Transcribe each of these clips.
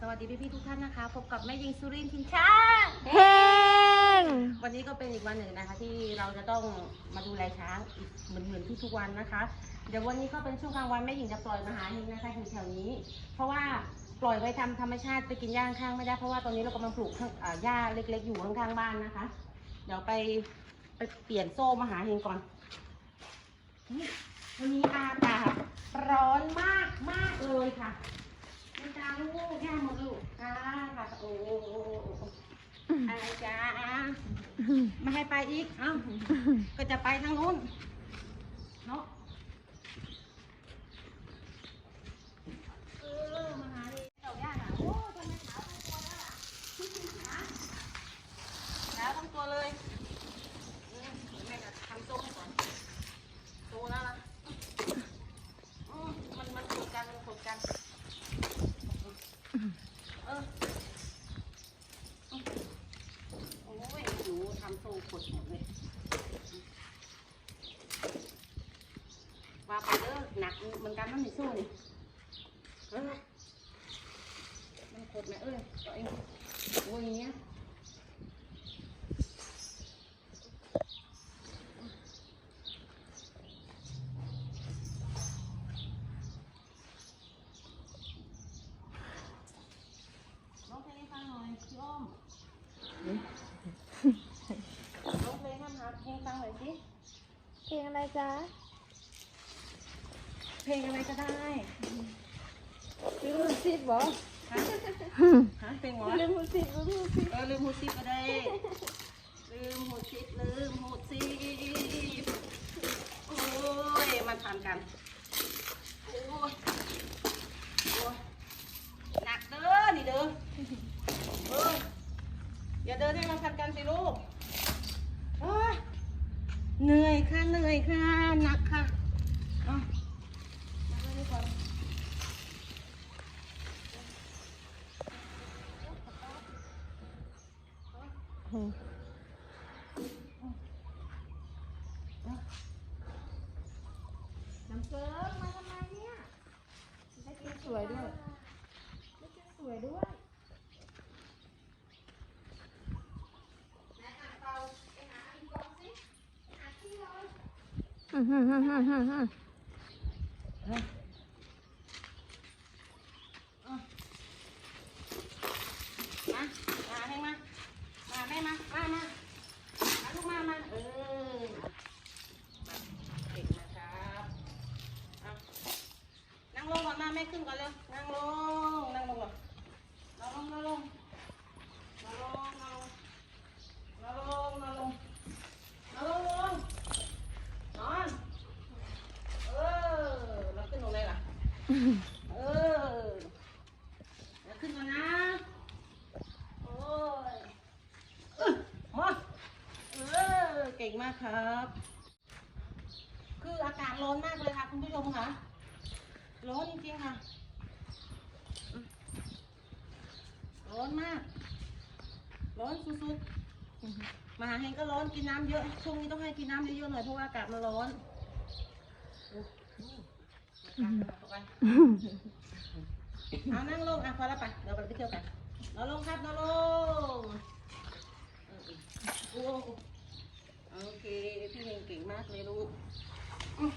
สวัสดีพี่ๆทุกท่านนะคะ พบกับแม่ยิงสุรินทร์ทินช้างเพงวันนี้ก็เป็นอีกวันหนึ่งนะคะ ที่เราจะต้องมาดูแลช้างอีกเหมือนเหมือนทุกๆวันนะคะ เดี๋ยววันนี้ก็เป็นช่วงกลางวันแม่หญิงจะปล่อยมาหาเฮงนะคะอยู่แถวนี้ เพราะว่าปล่อยไว้ทำธรรมชาติไปกินหญ้าข้างๆไม่ได้เพราะว่าตอนนี้เรากำลังปลูกข้างอ่าหญ้าเล็ก ๆ อยู่ข้างๆบ้านนะคะ เดี๋ยวไปไปเปลี่ยนโซ่มาหาเฮงก่อนนี่วันนี้อากาศร้อนมากมากเลยค่ะนี่จ้า ลูกย่าหมดลูกจ้าค่ะโอ้โหอะไรจ้าไม่ให้ไปอีก เอ้าก็จะไปทางนู้นเนาะเออมาหาดิเจ้าย่าน่ะโอ้ทำไมขาวทั้งตัวแล้วล่ะฮะขาวทั้งตัวเลยอืมเดี๋ยวแม่จะทำโซ่ให้ก่อนโตแล้วนะอืมมันมันขดกันมันขดกัน เออโอ้ยหนูทำโซ่ขดหมดเลยว่าไป เด้อหนักเหมือนกันมันมีโซ่นี่เออมันขดไหม เอ้ยตัวเองโอ้ยอย่างเงี้ยร้องเพลงให้ฟังหน่อยพี่อ้อมร้องเพลงให้หาเพลงฟังหน่อยสิเพลงอะไรจ๊ะเพลงอะไรก็ได้ลืมหูสิบบ่ฮะฮะเพลงหวะลืมหูสิบลืมหูสิบเออลืมหูซิปก็ได้ ลืมหูซิปลืมหูซิปโอ้ยมันทำกันโอ้ยโอ้ยหนักเด้อนี่เด้อเอออย่าเดินให้มันพันกันสิลูกโอ้ยเหนื่อยค่ะเหนื่อยค่ะหนักค่ะเอามาเลยดีกว่า น้ำเกิงมาทำไมเนี่ยได้กินสวยด้วยได้กินสวยด้วยอืมฮึ่มฮึ่มฮึ่มฮึ่มฮึ่ม มา มาให้มา มามามามาลูกมามาเออเด็กนะครับเอานั่งลงก่อนมาแม่ขึ้นก่อนเลยนั่งลงนั่งลงก่อนนั่งลงนั่งลงนั่งลงนั่งลงนั่งลงลงนอน เออแล้วขึ้นลงเลยล่ะ เออแล้วขึ้นก่อนนะ โอ้ยเอ้ยมาเออ ครับ คืออากาศร้อนมากเลยค่ะ คุณผู้ชมค่ะ ร้อนจริงๆค่ะ ร้อนมาก ร้อนสุดๆมหาเฮงก็ร้อนกินน้ำเยอะ ช่วงนี้ต้องให้กินน้ำเยอะๆหน่อยเพราะว่าอากาศมันร้อนเอาไปเอานั่งลงอะพอแล้วไปเดี๋ยวเราไปเที่ยวกันนอนลงครับนอนลงโอ้ โอเค พี่เฮงเก่งมากเลยลูกอืม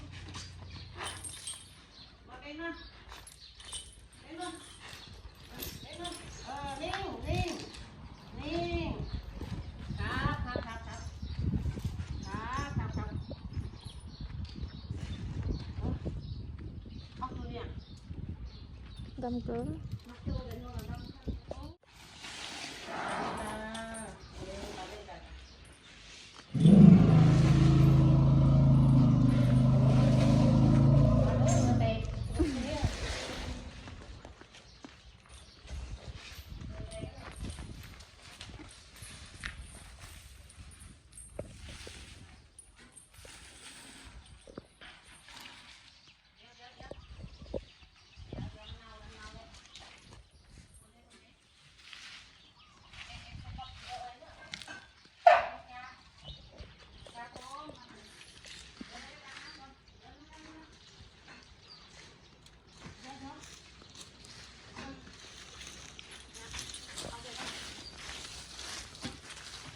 มาเก่งนะเก่งนะเก่งนะเออนิ่งนิ่งนิ่งครับครับครับครับครับครับครับเอาเอาตัวเนี่ยดำเกิง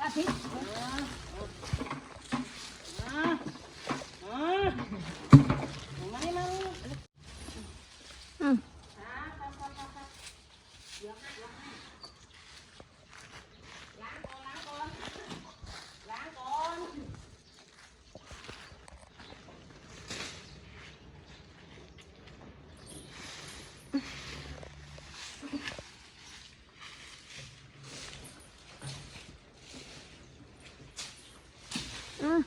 เอาทิตย์ มามามานี่มานี่ อืม ครับครับครับครับครับเดี๋ยวให้เดี๋ยวให้ล้างก่อนล้างก่อนล้างก่อน อืม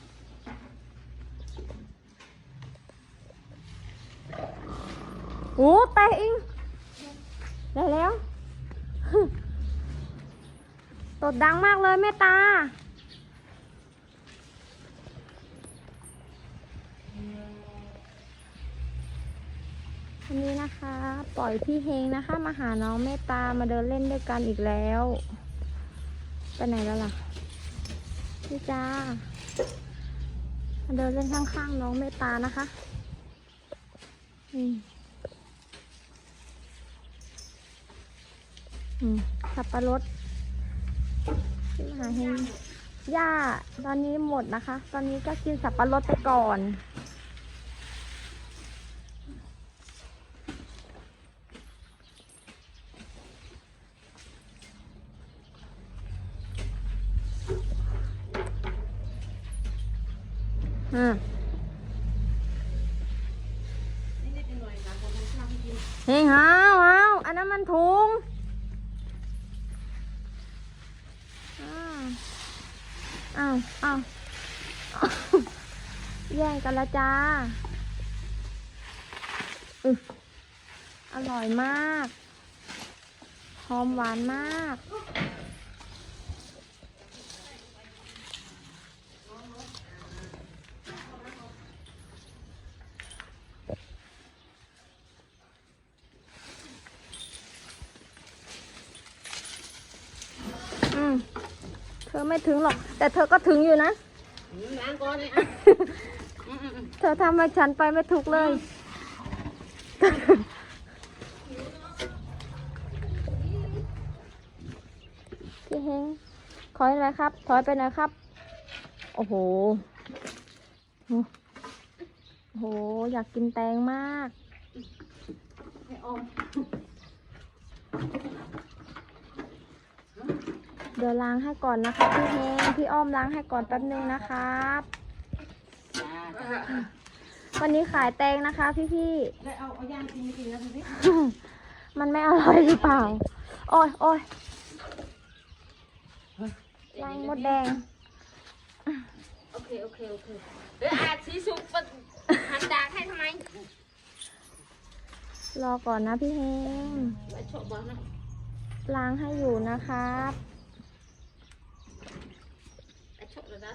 โอ้แตะอิงได้แล้ว ตดดังมากเลยแม่ตา วันนี้นะคะ ปล่อยพี่เฮงนะคะ มาหาน้องเมตตามาเดินเล่นด้วยกันอีกแล้ว ไปไหนแล้วล่ะ พี่จ้า มาเดินเล่นข้างๆน้องเมตตานะคะ อืมอืม สับปะรดหาเฮงหญ้าตอนนี้หมดนะคะ ตอนนี้ก็กินสับปะรดไปก่อนอืมนิดๆหน่อยๆนะผมทำข้าวให้กินเฮ้ยฮาวฮาวอันนั้นมันถุง อ้าวอ้าวแย่กันละจ้าอร่อยมาก หอมหวานมาก อไม่ถึงหรอก แต่เธอก็ถึงอยู่นะอืมล้างก่อนเลยอะเธอทำให้ฉันไปไม่ถูกเลย พี่เฮงขอให้อะไรครับ ถอยไปหน่อยครับ โอ้โห โอ้โห อยากกินแตงมากให้ออม ดี๋ยวล้างให้ก่อนนะคะพี่เฮงพี่อ้อมล้างให้ก่อนแป๊บนึงนะครับจ้าจ้าวันนี้ขายแตงนะคะ พี่พี่ๆแล้วเอาเอาย่างกินไม่กินแล้วดูสิมันไม่อร่อยหรือเปล่า โอ้ยโอ้ยล้างมดแดง โอเคโอเคโอเคเดี๋ยวอาชีสุกปะหันดากให้ทำไม รอก่อนนะพี่เฮงไว้โชว์บอลนะล้างให้อยู่นะครับ ไอ้โชว์ เดี๋ยวนะ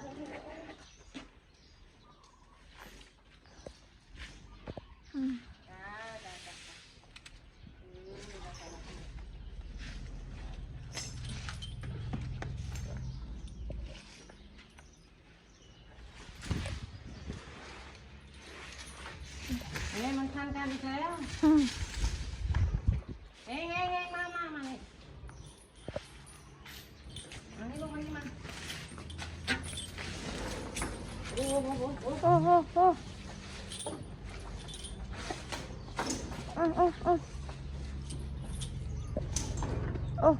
มันคันกันอีกแล้ว อืม เอ้ยเอ้ยเอ้ยมามามาเลยมานี่ลงมานี่มา โอ้โหโอ้โหโอ้โหโอ้โหโอ้โอ้โอ้โอ้โอ้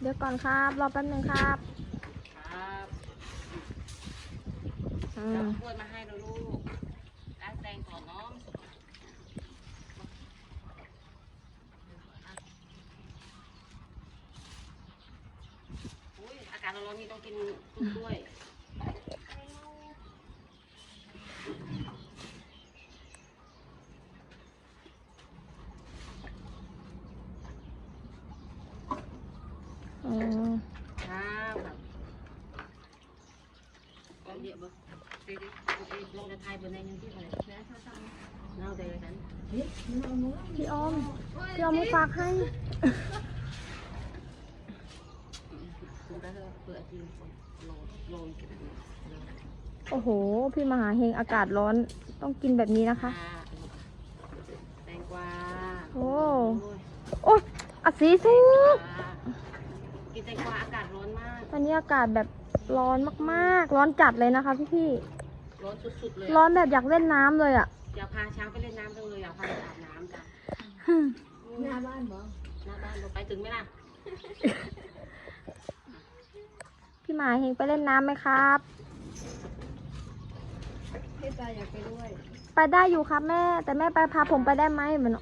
เดี๋ยวก่อนครับ รอแป๊บหนึ่งครับ ครับอืจับมถ้วยมาให้เราลูกล้างแตงก่อนเนาะอุ้ยอากาศ ร้อนๆนี่ต้องกินทุกด้วยอืมครับก็เดี๋ยวบ่ไปดิไปลงจะทายบนในยังที่อะไรนะถ้าทำเน่าใจกัน พี่อ้อมพี่อ้อมมาฝากให้ คุณก็ เปิดจริงโลโลกันแบบนี้โอ้โห พี่มหาเฮงอากาศร้อนต้องกินแบบนี้นะคะ แตงกวาโอ้โอ้ยอะสีสุกแตงกวาอากาศร้อนมากวันนี้อากาศแบบร้อนมากๆ ร้อนจัดเลยนะคะพี่ร้อนสุดๆเลยๆร้อนแบบอยากเล่นน้ำเลยอะ อยากพาช้างไปเล่นน้ำจังเลยอยากพาไปอาบน้ำจ้ะหน้าบ้านบ่หน้าบ้านเราไปถึงไหมล่ะ พี่หมายเฮงไปเล่นน้ำไหมครับพี่ตาอยากไปด้วย ไปได้อยู่ครับแม่ แต่แม่ไปพาผมไปได้ไหมเหมือน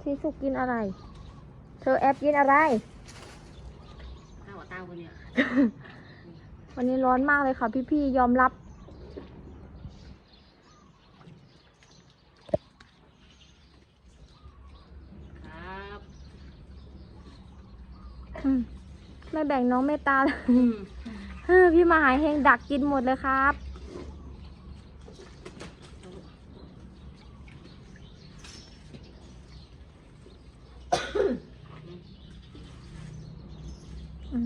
ซีสุกินอะไร เธอแอบกินอะไรข้าวหัวเต้าคนเนี่ย วันนี้ร้อนมากเลยค่ะพี่ๆยอมรับครับ อืมไม่แบ่ งน้องเมตตาเลยพี่มาหายเฮงดักกินหมดเลยครับ อื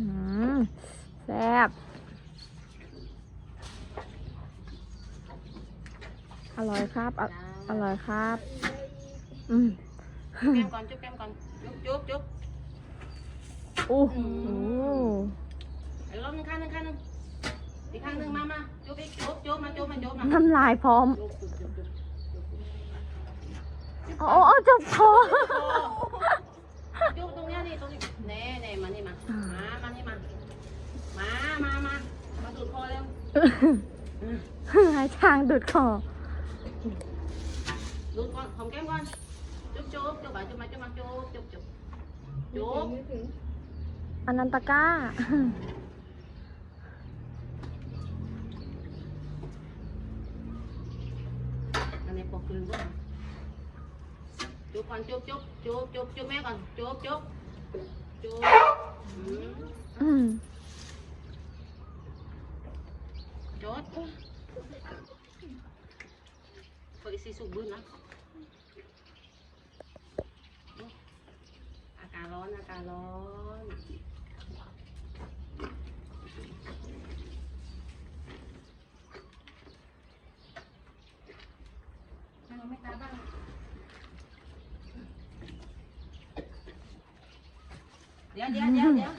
มแซ่บอร่อยครับออร่อยครับ อืม จุ๊บแก้มก่อนจุ๊บแก้มก่อนจุ๊บจุ๊บจุ๊บ โอ้โหอีกรอบหนึงข้างหนึงข้างหนึงอีกข้างหนึงมามาจุ๊บอีกจุ๊บจุ๊บมาจุ๊บมาจุ๊บมาน้ำลายพร้อมจุ๊บจุ๊บจุ๊บจุ๊บโอ้โอ้จบคอจุ๊บตรงเนี้ยนี่ตรงนี้แน่แน่มานี่มามามานี่มามามามามาดูดคอเร็วให้ช้างดูดคอดูดก่อนหอมแก้มก่อนจุ๊บจุ๊บจุ๊บไปจุ๊บมาจุ๊บมาจุ๊บจุ๊บจุ๊บจุ๊บไม่ถึง อนันตก้า อันนี้ปอกคืนด้วยจุ๊บก่อนจุ๊บจุ๊บจุ๊บจุ๊บจุ๊บแม่ก่อนจุ๊บจุ๊บจุ๊บอืมอืมจดเปิดซีสุกบึ้นนะอากาศร้อนอากาศร้อน ทางไม่ตาบ้าง เดี๋ยวเดี๋ยวเดี๋ยวเดี๋ยว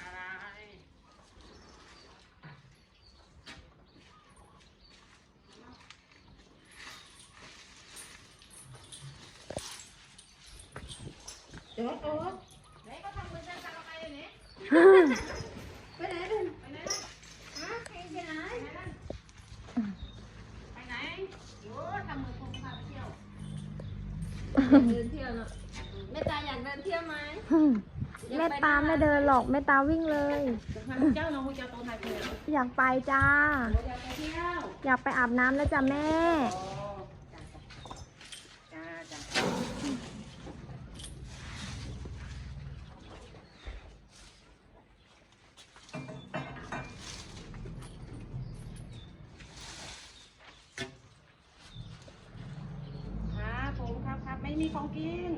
อะไร เดี๋ยวโอ๊ตไหนก็ทำมือจะทำอะไรอยู่นี่ไปไหนเป็นไปไหนล่ะฮะไปไหนไปไหนโอ้ทำมือคงพาไปเที่ยวเดินเที่ยวเนาะแม่ตาอยากเดินเที่ยวไหมแม่ตาไม่เดินหรอกแม่ตาวิ่งเลย เจ้าน้องเจ้าโตไทยไปไหนอยากไปจ้าอยากไปเที่ยวอยากไปอาบน้ำแล้วจ้ะแม่ อ๋อจ้าจ้าจ้าจ้าครับผมครับครับไม่มี ของกิน